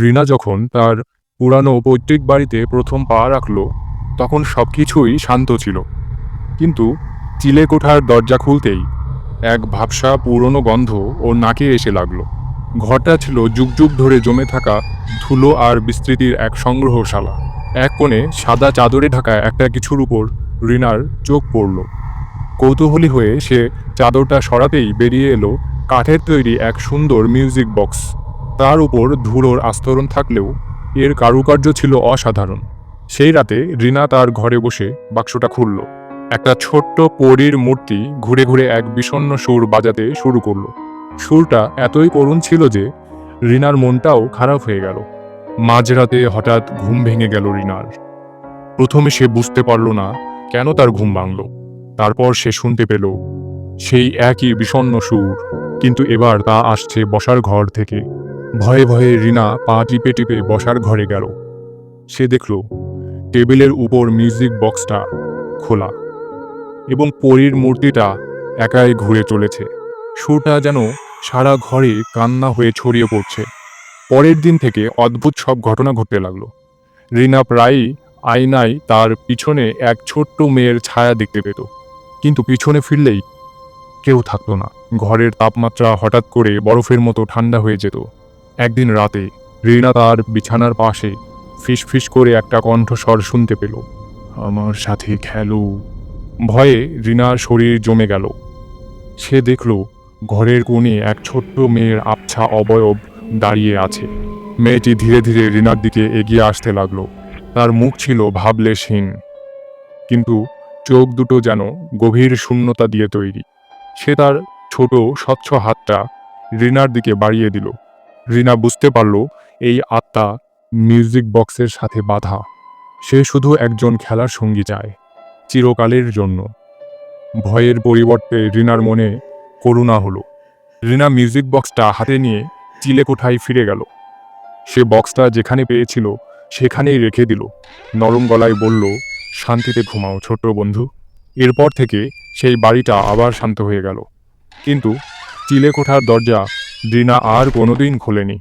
রিনা যখন তার পুরানো পৈতৃক বাড়িতে প্রথম পা রাখল, তখন সব কিছুই শান্ত ছিল। কিন্তু চিলে কোঠার দরজা খুলতেই এক ভাবসা পুরনো গন্ধ ওর নাকে এসে লাগল। ঘরটা ছিল যুগ যুগ ধরে জমে থাকা ধুলো আর বিস্তৃতির এক সংগ্রহশালা। এক কোণে সাদা চাদরে ঢাকা একটা কিছুর উপর রিনার চোখ পড়ল। কৌতূহলী হয়ে সে চাদরটা সরাতেই বেরিয়ে এলো কাঠের তৈরি এক সুন্দর মিউজিক বক্স। তার উপর ধুলোর আস্তরণ থাকলেও এর কারুকার্য ছিল অসাধারণ। সেই রাতে রিনা তার ঘরে বসে বাক্সটা খুলল। একটা ছোট্ট পরীর মূর্তি ঘুরে ঘুরে এক বিষণ্ণ সুর বাজাতে শুরু করল। সুরটা এতই করুণ ছিল যে রিনার মনটাও খারাপ হয়ে গেল। মাঝরাতে হঠাৎ ঘুম ভেঙে গেল রিনার। প্রথমে সে বুঝতে পারল না কেন তার ঘুম ভাঙল। তারপর সে শুনতে পেল সেই একই বিষণ্ণ সুর, কিন্তু এবার তা আসছে বসার ঘর থেকে। ভয়ে ভয়ে রিনা পা টিপে টিপে বসার ঘরে গেল। সে দেখল, টেবিলের উপর মিউজিক বক্সটা খোলা এবং পরীর মূর্তিটা একাই ঘুরে চলেছে। সুরটা যেন সারা ঘরে কান্না হয়ে ছড়িয়ে পড়ছে। পরের দিন থেকে অদ্ভুত সব ঘটনা ঘটতে লাগল। রিনা প্রায়ই আয়নায় তার পিছনে এক ছোট্ট মেয়ের ছায়া দেখতে পেত। কিন্তু পিছনে ফিরলেই কেউ থাকতো না। ঘরের তাপমাত্রা হঠাৎ করে বরফের মতো ঠান্ডা হয়ে যেত। একদিন রাতে রিনা তার বিছানার পাশে ফিস ফিস করে একটা কণ্ঠস্বর শুনতে পেল। আমার সাথে খেলো। ভয়ে রিনার শরীর জমে গেল। সে দেখল ঘরের কোণে এক ছোট্ট মেয়ের আবছা অবয়ব দাঁড়িয়ে আছে। মেয়েটি ধীরে ধীরে রিনার দিকে এগিয়ে আসতে লাগল। তার মুখ ছিল ভাবলেশহীন। কিন্তু চোখ দুটো যেন গভীর শূন্যতা দিয়ে তৈরি। সে তার ছোট স্বচ্ছ হাতটা রিনার দিকে বাড়িয়ে দিল। রিনা বুঝতে পারল এই আত্মা মিউজিক বক্সের সাথে বাধা। সে শুধু একজন খেলার সঙ্গী চায়, চিরকালের জন্য। ভয়ের পরিবর্তে রিনার মনে করুণা হলো। রিনা মিউজিক বক্সটা হাতে নিয়ে চিলে কোঠায় ফিরে গেল। সে বক্সটা যেখানে পেয়েছিল, সেখানেই রেখে দিল। নরম গলায় বলল, শান্তিতে ঘুমাও ছোট্ট বন্ধু। এরপর থেকে সেই বাড়িটা আবার শান্ত হয়ে গেল। কিন্তু চিলে কোঠার দরজা রিনা আর কোনোদিন খোলেনি।